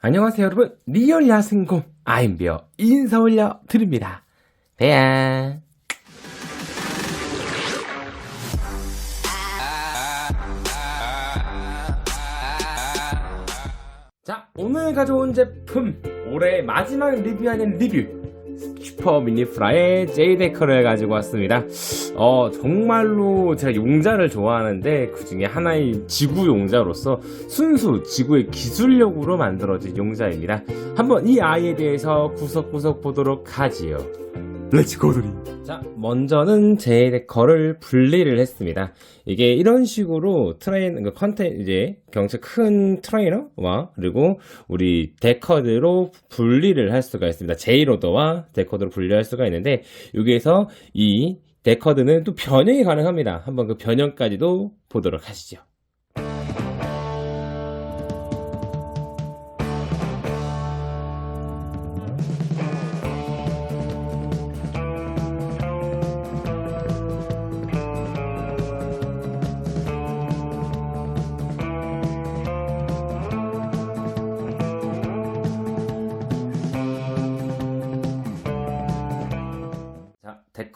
안녕하세요 여러분. 리얼 야생곰 아임비어 인사 올려 드립니다. 배야 자 오늘 가져온 제품 올해 마지막 리뷰하는 리뷰 슈퍼 미니 프라의 제이데커를 가지고 왔습니다. 어, 정말로 제가 용자를 좋아하는데 그 중에 하나의 지구 용자로서 순수 지구의 기술력으로 만들어진 용자입니다. 한번 이 아이에 대해서 구석구석 보도록 하지요. 렛츠 고드리. 자, 먼저는 제이데커를 분리를 했습니다. 이게 이런 식으로 트레인, 그 컨텐, 이제 경체 큰 트레이너와 그리고 우리 데커드로 분리를 할 수가 있습니다. 제이로더와 데커드로 분리할 수가 있는데 여기에서 이 데커드는 또 변형이 가능합니다. 한번 그 변형까지도 보도록 하시죠.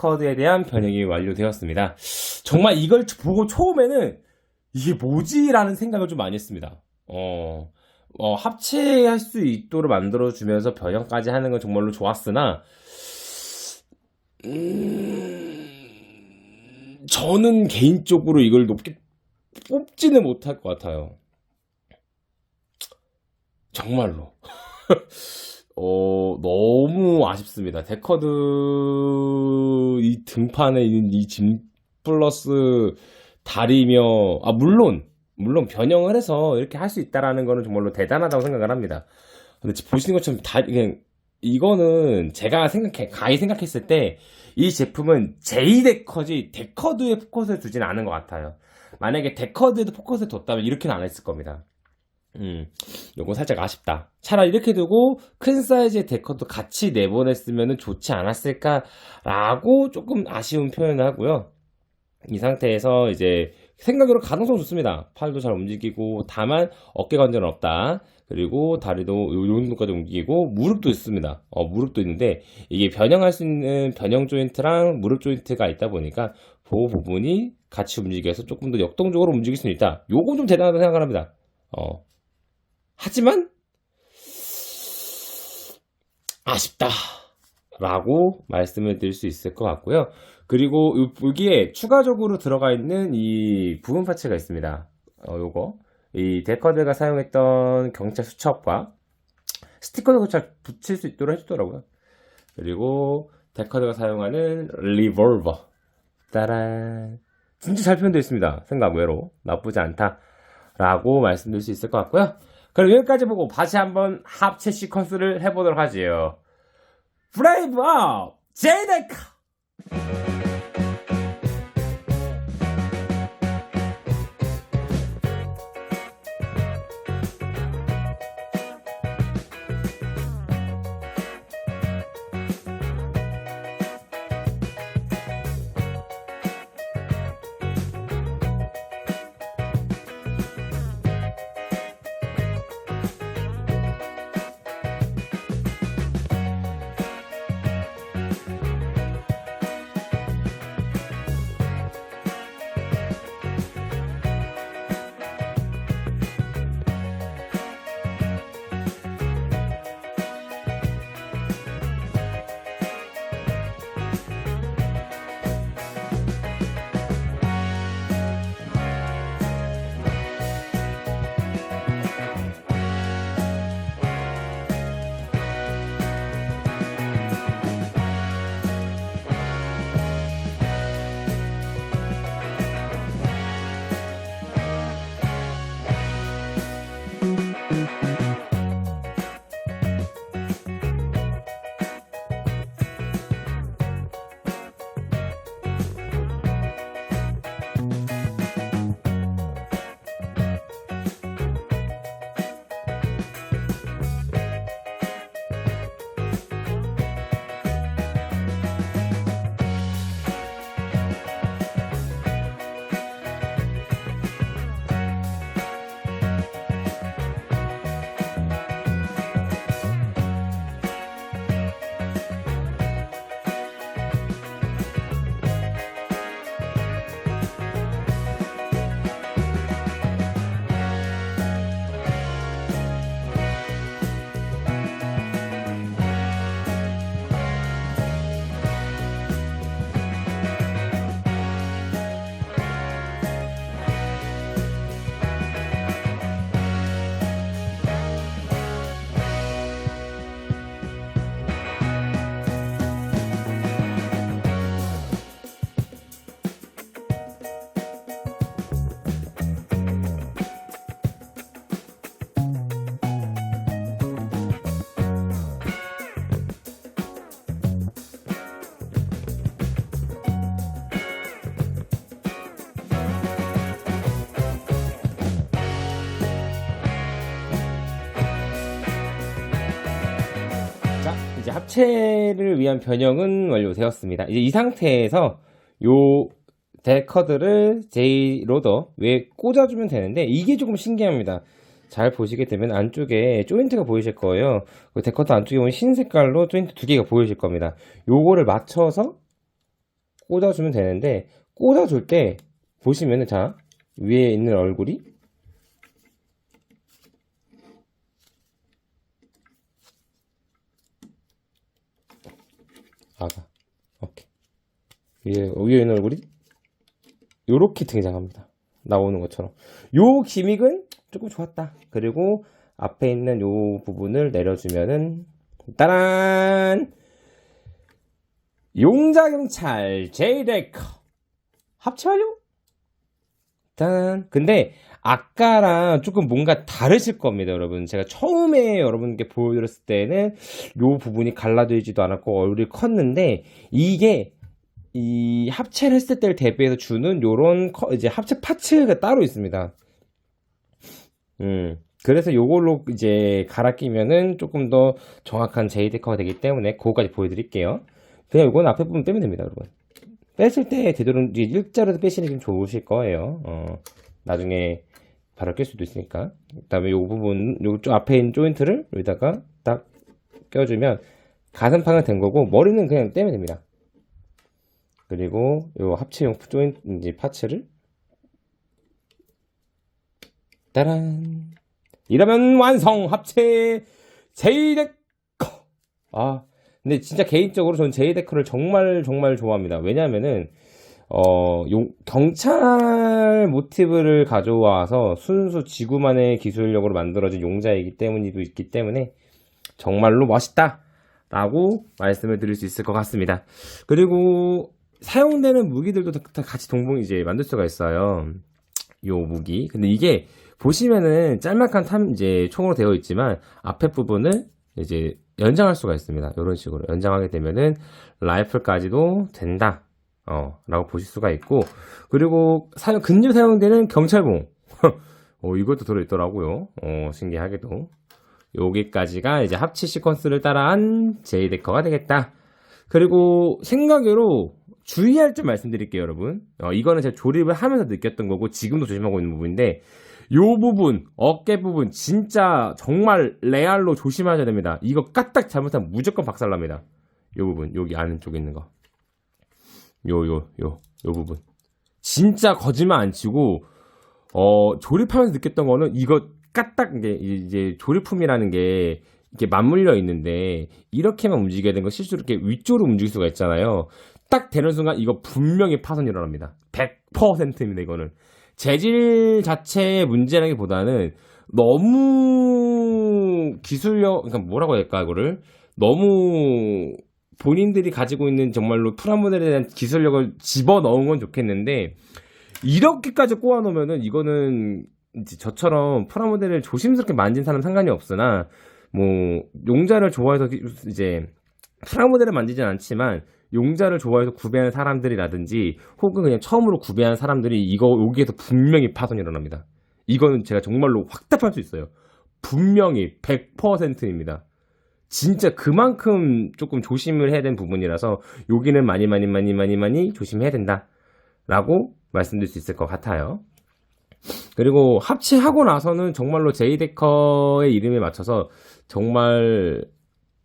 자, 데커드에 대한 변형이 완료되었습니다. 정말 이걸 보고 처음에는 이게 뭐지라는 생각을 좀 많이 했습니다. 어, 어, 합체할 수 있도록 만들어주면서 변형까지 하는 건 정말로 좋았으나, 음, 저는 개인적으로 이걸 높게 뽑지는 못할 것 같아요. 정말로. 어, 너무 아쉽습니다. 데커드 이 등판에 있는 이 짐 플러스 다리며, 아, 물론, 물론 변형을 해서 이렇게 할 수 있다라는 거는 정말로 대단하다고 생각을 합니다. 근데 보시는 것처럼 다, 그냥, 이거는 제가 생각해, 가히 생각했을 때 이 제품은 제이 데커지 데커드에 포커스를 두진 않은 것 같아요. 만약에 데커드에도 포커스를 뒀다면 이렇게는 안 했을 겁니다. 음, 요거 살짝 아쉽다. 차라리 이렇게 두고 큰 사이즈의 데커도 같이 내보냈으면 좋지 않았을까라고 조금 아쉬운 표현을 하고요. 이 상태에서 이제 생각으로 가동성 좋습니다. 팔도 잘 움직이고 다만 어깨 관절은 없다. 그리고 다리도 요 정도까지 움직이고 무릎도 있습니다. 어, 무릎도 있는데 이게 변형할 수 있는 변형 조인트랑 무릎 조인트가 있다 보니까 그 부분이 같이 움직여서 조금 더 역동적으로 움직일 수 있다. 요거 좀 대단하다고 생각을 합니다. 어, 하지만 아쉽다 라고 말씀을 드릴 수 있을 것 같고요. 그리고 요- 여기에 추가적으로 들어가 있는 이 부분 파츠가 있습니다. 어, 요거 이 데커드가 사용했던 경찰 수첩과 스티커도 잘 붙일 수 있도록 해주더라고요. 그리고 데커드가 사용하는 리볼버 따란 진짜 잘 표현되어 있습니다. 생각 외로 나쁘지 않다 라고 말씀드릴 수 있을 것 같고요. 그럼 여기까지 보고 다시 한번 합체 시퀀스를 해보도록 하지요. 브레이브 업 제이데카 합체를 위한 변형은 완료되었습니다. 이제 이 상태에서 요 데커드를 J 로더 위에 꽂아주면 되는데 이게 조금 신기합니다. 잘 보시게 되면 안쪽에 조인트가 보이실 거예요. 그 데커드 안쪽에 보면 흰 색깔로 조인트 두 개가 보이실 겁니다. 요거를 맞춰서 꽂아주면 되는데 꽂아줄 때 보시면은 자 위에 있는 얼굴이 아가 오케이. 위에 위에 있는 얼굴이 요렇게 등장합니다. 나오는 것처럼. 요 기믹은 조금 좋았다. 그리고 앞에 있는 요 부분을 내려주면은 따란! 용자경찰 제이데커. 합체 완료 짠 근데 아까랑 조금 뭔가 다르실 겁니다 여러분. 제가 처음에 여러분께 보여드렸을 때는 요 부분이 갈라지지도 않았고 얼굴이 컸는데 이게 이 합체를 했을 때를 대비해서 주는 요런 커- 이제 합체 파츠가 따로 있습니다. 음 그래서 요걸로 이제 갈아 끼면은 조금 더 정확한 제이데커가 되기 때문에 그거까지 보여드릴게요. 그냥 요건 앞에 부분 빼면 됩니다 여러분. 뺐을 때 되도록 일자로 빼시는 게좀 좋으실 거예요. 어, 나중에 바로 낄 수도 있으니까. 그 다음에 요 부분 요쪽 앞에 있는 조인트를 여기다가 딱 껴주면 가슴팍은 된 거고 머리는 그냥 떼면 됩니다. 그리고 요 합체용 조인트 이제 파츠를 따란. 이러면 완성! 합체 제이데커 아 근데 진짜 개인적으로 저는 제이데커를 정말 정말 좋아합니다. 왜냐하면은 어, 용- 경찰 모티브를 가져와서 순수 지구만의 기술력으로 만들어진 용자이기 때문이도 있기 때문에 정말로 멋있다! 라고 말씀을 드릴 수 있을 것 같습니다. 그리고 사용되는 무기들도 다- 다 같이 동봉 이제 만들 수가 있어요. 요 무기. 근데 이게 보시면은 짤막한 탐, 이제 총으로 되어 있지만 앞에 부분을 이제 연장할 수가 있습니다. 이런 식으로 연장하게 되면은 라이플까지도 된다. 어, 라고 보실 수가 있고, 그리고 사용, 근접 사용되는 경찰봉. 어, 이것도 들어있더라고요. 어, 신기하게도. 여기까지가 이제 합치 시퀀스를 따라한 제이데커가 되겠다. 그리고 생각으로 주의할 점 말씀드릴게요, 여러분. 어, 이거는 제가 조립을 하면서 느꼈던 거고, 지금도 조심하고 있는 부분인데, 요 부분, 어깨 부분, 진짜 정말 레알로 조심하셔야 됩니다. 이거 까딱 잘못하면 무조건 박살납니다. 요 부분, 여기 안쪽에 있는 거. 요, 요, 요, 요 부분. 진짜 거짓말 안 치고, 어, 조립하면서 느꼈던 거는 이거 까딱 이제, 이제 조립품이라는 게 이렇게 맞물려 있는데, 이렇게만 움직여야 되는 거 실수로 이렇게 위쪽으로 움직일 수가 있잖아요. 딱 되는 순간 이거 분명히 파손이 일어납니다. 100%입니다, 이거는. 재질 자체의 문제라기 보다는 너무 기술력, 그러니까 뭐라고 해야 할까, 이거를? 너무 본인들이 가지고 있는 정말로 프라모델에 대한 기술력을 집어 넣은 건 좋겠는데 이렇게까지 꼬아 놓으면은 이거는 이제 저처럼 프라모델을 조심스럽게 만진 사람 상관이 없으나 뭐 용자를 좋아해서 이제 프라모델을 만지진 않지만 용자를 좋아해서 구매하는 사람들이라든지 혹은 그냥 처음으로 구매한 사람들이 이거 여기에서 분명히 파손이 일어납니다. 이거는 제가 정말로 확답할 수 있어요. 분명히 100%입니다. 진짜 그만큼 조금 조심을 해야 되는 부분이라서 여기는 많이 많이 많이 많이 많이 조심해야 된다라고 말씀드릴 수 있을 것 같아요. 그리고 합체하고 나서는 정말로 제이데커의 이름에 맞춰서 정말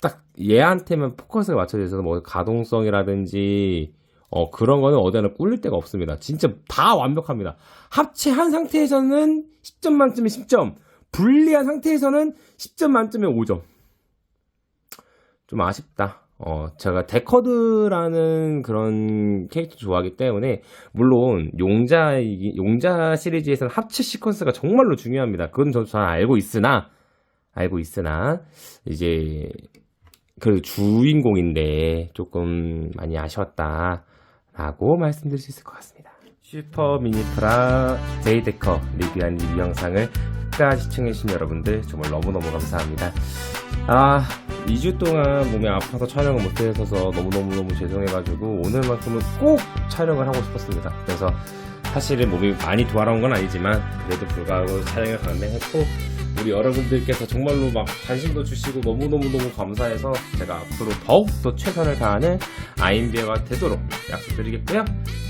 딱 얘한테만 포커스가 맞춰져 있어서 뭐 가동성이라든지 어 그런 거는 어디 하나 꿀릴 데가 없습니다. 진짜 다 완벽합니다. 합체한 상태에서는 10점 만점에 10점, 분리한 상태에서는 10점 만점에 5점. 좀 아쉽다. 어, 제가 데커드라는 그런 캐릭터 좋아하기 때문에, 물론, 용자, 용자 시리즈에서는 합체 시퀀스가 정말로 중요합니다. 그건 저도 잘 알고 있으나, 알고 있으나, 이제, 그 주인공인데, 조금 많이 아쉬웠다. 라고 말씀드릴 수 있을 것 같습니다. 슈퍼 미니프라 제이데커 리뷰한 리뷰 영상을 끝까지 시청해주신 여러분들 정말 너무너무 감사합니다. 아, 2주 동안 몸이 아파서 촬영을 못해서 너무너무너무 죄송해가지고 오늘만큼은 꼭 촬영을 하고 싶었습니다. 그래서 사실은 몸이 많이 돌아온 건 아니지만 그래도 불구하고 촬영을 강행했고 우리 여러분들께서 정말로 막 관심도 주시고 너무너무너무 감사해서 제가 앞으로 더욱더 최선을 다하는 아임비어가 되도록 약속드리겠고요.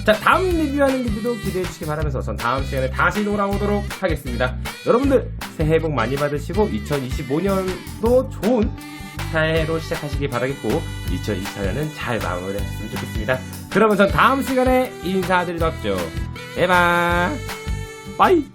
자, 다음 리뷰하는 리뷰도 기대해 주시기 바라면서 전 다음 시간에 다시 돌아오도록 하겠습니다. 여러분들 새해 복 많이 받으시고 2025년도 좋은 새해로 시작하시기 바라겠고 2024년은 잘 마무리하셨으면 좋겠습니다. 그러면 전 다음 시간에 인사드리도록 하죠. 에바 빠이